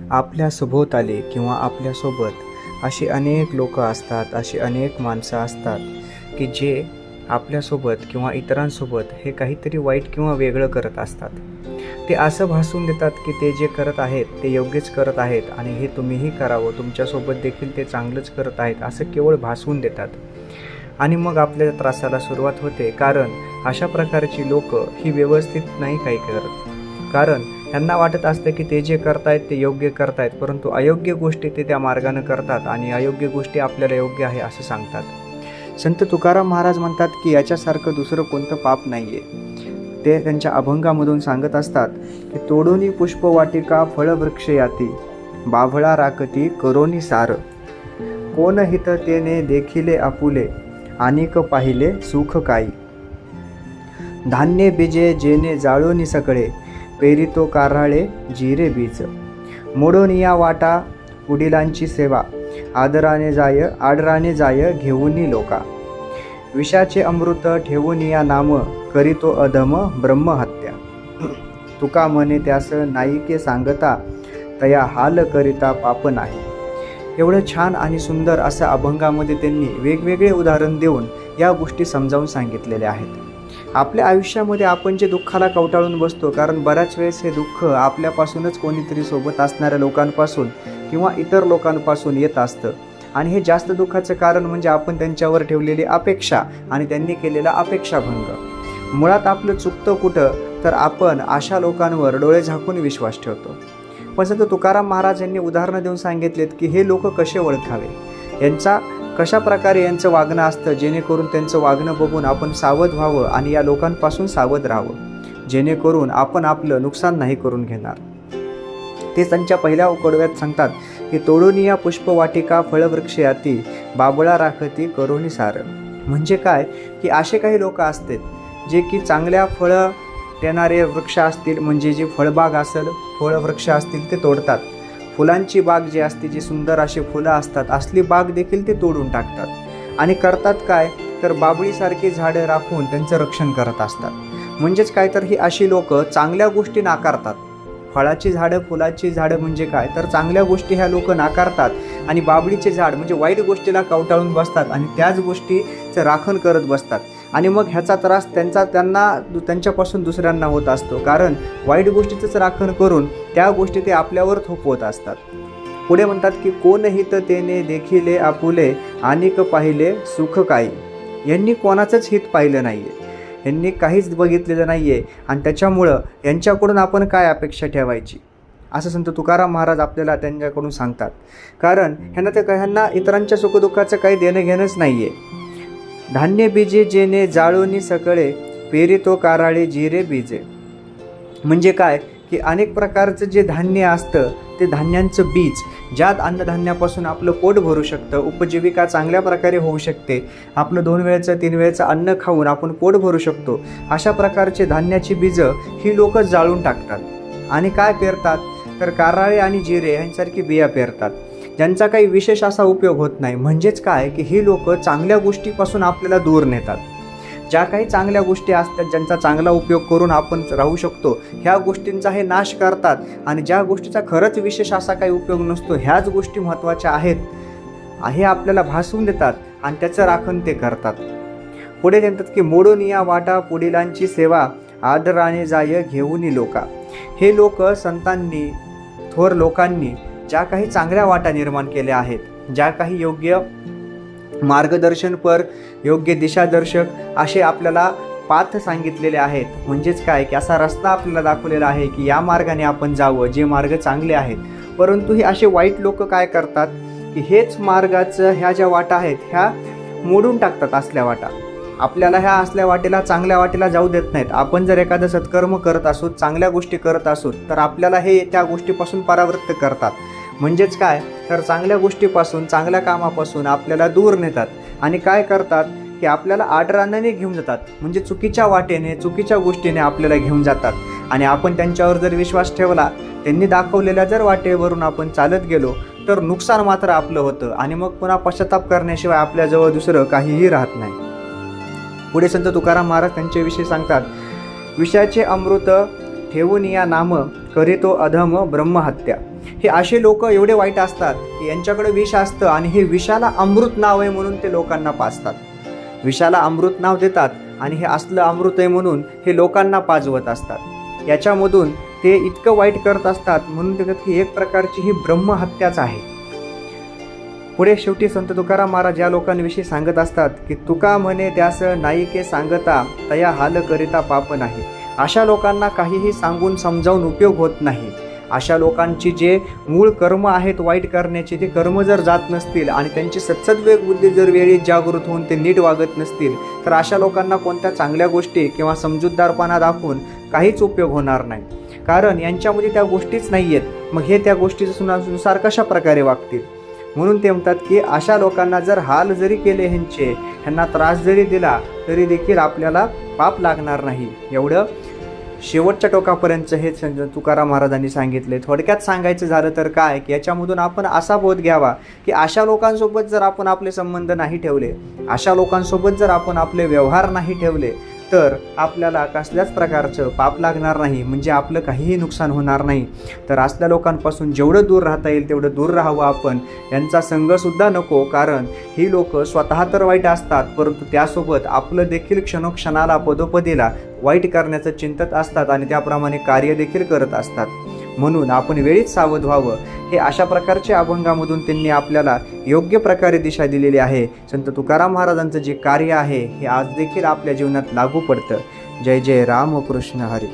आपल्या सभोवताली किंवा आपल्यासोबत अशी अनेक लोक असतात अशी अनेक माणसं असतात की जे आपल्यासोबत किंवा इतरांसोबत हे काहीतरी वाईट किंवा वेगळं करत असतात. ते असं भासून देतात की ते जे करत आहेत ते योग्यच करत आहेत आणि हे तुम्हीही करावं तुमच्यासोबत देखील ते चांगलंच करत आहेत असं केवळ भासून देतात. आणि मग आपल्या त्रासाला सुरुवात होते कारण अशा प्रकारची लोक ही व्यवस्थित नाही काही करत. कारण ह्यांना वाटत असतं की ते जे करतायत ते योग्य करतायत परंतु अयोग्य गोष्टी ते त्या मार्गानं करतात आणि अयोग्य गोष्टी आपल्याला योग्य आहे असं सांगतात. संत तुकाराम महाराज म्हणतात की याच्यासारखं दुसरं कोणतं पाप नाही आहे ते त्यांच्या अभंगामधून सांगत असतात की तोडोनी पुष्पवाटिका फळवृक्ष याती बाभळा राकती करोनी सार. कोण हित तेने देखिले आपुले अनेक पाहिले सुख काही. धान्य बीजे जेने जाळोनी सकळे पेरितो कार्हाळे जिरे बीज. मोडोनिया वाटा वडिलांची सेवा. आदराने जाय आडराने जाय घेऊनी लोका. विषाचे अमृत ठेवून या नाम करीतो अधम ब्रह्महत्या. तुका म्हणे त्यास नायिके सांगता तया हाल करिता पाप नाही. एवढं छान आणि सुंदर असं अभंगामध्ये त्यांनी वेगवेगळे उदाहरण देऊन या गोष्टी समजावून सांगितलेल्या आहेत. आपल्या आयुष्यामध्ये आपण जे दुःखाला कवटाळून बसतो कारण बऱ्याच वेळेस हे दुःख आपल्यापासूनच कोणीतरी सोबत असणाऱ्या लोकांपासून किंवा इतर लोकांपासून येत असतं. आणि हे जास्त दुःखाचं कारण म्हणजे आपण त्यांच्यावर ठेवलेली अपेक्षा आणि त्यांनी केलेला अपेक्षाभंग. मुळात आपलं चुकतं कुठं तर आपण अशा लोकांवर डोळे झाकून विश्वास ठेवतो. पण सध्या तुकाराम महाराज यांनी उदाहरणं देऊन सांगितलेत की हे लोक कसे ओळखावे? यांचा कशा प्रकारे यांचं वागणं असतं जेणेकरून त्यांचं वागणं बघून आपण सावध व्हावं आणि या लोकांपासून सावध राहावं. जेणेकरून आपण आपलं नुकसान नाही करून घेणार. ते त्यांच्या पहिल्या कडव्यात सांगतात की तोडोनिया पुष्पवाटिका फळवृक्ष याती बाबळा राखती करोणी सार. म्हणजे काय? की असे काही लोक असतात जे की चांगल्या फळं देणारे वृक्ष असतील म्हणजे जे फळबाग असेल फळवृक्ष असतील ते तोडतात. फुलांची बाग जी असते जी सुंदर अशी फुलं असतात असली बाग देखील ते तोडून टाकतात. आणि करतात काय? तर बाबळीसारखी झाडं राखून त्यांचं रक्षण करत असतात. म्हणजेच काय? तर ही अशी लोक चांगल्या गोष्टी नाकारतात. फळाची झाडं फुलाची झाडं म्हणजे काय? तर चांगल्या गोष्टी ह्या लोक नाकारतात. आणि बाबळीचे झाड म्हणजे वाईट गोष्टीला कवटाळून बसतात आणि त्याच गोष्टीचं राखण करत बसतात. आणि मग ह्याचा त्रास त्यांचा त्यांना दु- त्यांच्यापासून दुसऱ्यांना होत असतो. कारण वाईट गोष्टीचंच राखण करून त्या गोष्टी ते आपल्यावर थोपवत असतात. पुढे म्हणतात की कोण तर तेने देखिले आपुले अनेक पाहिले सुख काही? यांनी कोणाचंच हित पाहिलं नाही आहे यांनी काहीच बघितलेलं नाही आहे आणि त्याच्यामुळं यांच्याकडून आपण काय अपेक्षा ठेवायची? असं संत तुकाराम महाराज आपल्याला त्यांच्याकडून सांगतात. कारण ह्यांना ते ह्यांना इतरांच्या सुखदुःखाचं काही देणं घेणंच नाही आहे धान्य बीजे जेने जाळोनी सकळे पेरितो काराळे जिरे बीजे म्हणजे काय? की अनेक प्रकारचं जे धान्य असतं ते धान्यांचं बीज ज्यात अन्नधान्यापासून आपलं पोट भरू शकतं उपजीविका चांगल्या प्रकारे होऊ शकते. आपलं दोन वेळेचं तीन वेळेचं अन्न खाऊन आपण पोट भरू शकतो. अशा प्रकारचे धान्याची बीजं ही लोक जाळून टाकतात. आणि काय पेरतात? तर कारळे आणि जिरे यांसारखी बिया पेरतात. ज्यांचा काही विशेष असा उपयोग होत नाही. म्हणजेच काय? की ही लोक चांगल्या गोष्टीपासून आपल्याला दूर नेतात. ज्या काही चांगल्या गोष्टी असतात ज्यांचा चांगला उपयोग करून आपण राहू शकतो ह्या गोष्टींचा हे नाश करतात. आणि ज्या गोष्टीचा खरंच विशेष असा काही उपयोग नसतो ह्याच गोष्टी महत्त्वाच्या आहेत. हे आपल्याला भासवून देतात आणि त्याचं राखण ते करतात. पुढे म्हणतात की मोडोनिया वाटा पुढीलांची सेवा आदराने जाय घेऊनी लोका. हे लोक संतांनी थोर लोकांनी ज्या काही चांगल्या वाटा निर्माण केल्या आहेत ज्या काही योग्य मार्गदर्शनपर योग्य दिशादर्शक असे आपल्याला पाथ सांगितलेले आहेत. म्हणजेच काय की असा रस्ता आपल्याला दाखवलेला आहे की या मार्गाने आपण जावं जे मार्ग चांगले आहेत. परंतु हे असे वाईट लोक काय करतात? की हेच मार्गाचं ह्या ज्या वाटा आहेत ह्या मोडून टाकतात असल्या वाटा. आपल्याला ह्या असल्या वाटेला चांगल्या वाटेला जाऊ देत नाहीत. आपण जर एखादं सत्कर्म करत असू चांगल्या गोष्टी करत असू तर आपल्याला हे त्या गोष्टीपासून परावृत्त करतात. म्हणजेच काय? तर चांगल्या गोष्टीपासून चांगल्या कामापासून आपल्याला दूर नेतात आणि काय करतात? की आपल्याला आडरानाने घेऊन जातात. म्हणजे चुकीच्या वाटेने चुकीच्या गोष्टीने आपल्याला घेऊन जातात. आणि आपण त्यांच्यावर जर विश्वास ठेवला त्यांनी दाखवलेल्या जर वाटेवरून आपण चालत गेलो तर नुकसान मात्र आपलं होतं आणि मग पुन्हा पश्चाताप करण्याशिवाय आपल्याजवळ दुसरं काहीही राहत नाही. पुढे संत तुकाराम महाराज त्यांच्याविषयी सांगतात विषयाचे अमृत ठेवून या नाम करीतो अधम ब्रह्महत्या. हे असे लोक एवढे वाईट असतात की यांच्याकडे विष असतं आणि हे विषाला अमृत नाव आहे म्हणून ते लोकांना पाजतात. विषाला अमृत नाव देतात आणि हे असलं अमृत आहे म्हणून हे लोकांना पाजवत असतात. याच्यामधून ते इतकं वाईट करत असतात म्हणून ते की एक प्रकारची ही ब्रह्महत्याच आहे. पुढे शेवटी संत तुकाराम महाराज या लोकांविषयी सांगत असतात की तुका म्हणे त्यास नाईके सांगता तया हाल करिता पाप नाही. अशा लोकांना काहीही सांगून समजावून उपयोग होत नाही. अशा लोकांची जे मूळ कर्म आहेत वाईट करण्याचे ते कर्म जर जात नसतील आणि त्यांची सत्सद्वेग बुद्धी जर वेळी जागृत होऊन ते नीट वागत नसतील तर अशा लोकांना कोणत्या चांगल्या गोष्टी किंवा समजूतदारपणा दाखवून काहीच उपयोग होणार नाही. कारण यांच्यामध्ये त्या गोष्टीच नाही आहेत मग हे त्या गोष्टीचं गोष्टीनुसार कशा प्रकारे वागतील? म्हणून ते म्हणतात की अशा लोकांना जर हाल जरी केले ह्यांचे ह्यांना त्रास जरी दिला तरी देखील आपल्याला पाप लागणार नाही. एवढं शेवटच्या टोकापर्यंत हे तुकाराम महाराजांनी सांगितले. थोडक्यात सांगायचं झालं तर काय? की याच्यामधून आपण असा बोध घ्यावा की अशा लोकांसोबत जर आपण आपले संबंध नाही ठेवले अशा लोकांसोबत जर आपण आपले व्यवहार नाही ठेवले तर आपल्याला कसल्याच प्रकारचं पाप लागणार नाही म्हणजे आपलं काहीही नुकसान होणार नाही. तर असल्या लोकांपासून जेवढं दूर राहता येईल तेवढं दूर राहावं आपण. यांचा संघसुद्धा नको कारण ही लोक स्वतः तर वाईट असतात परंतु त्यासोबत आपलं देखील क्षणोक्षणाला पदोपदीला वाईट करण्याचं चिंतत असतात आणि त्याप्रमाणे कार्य देखील करत असतात. म्हणून आपण वेळीच सावध व्हावं. हे अशा प्रकारच्या अभंगामधून त्यांनी आपल्याला योग्य प्रकारे दिशा दिलेली आहे. संत तुकाराम महाराजांचं जे कार्य आहे हे आज देखील आपल्या जीवनात लागू पडतं. जय जय राम कृष्ण हरी.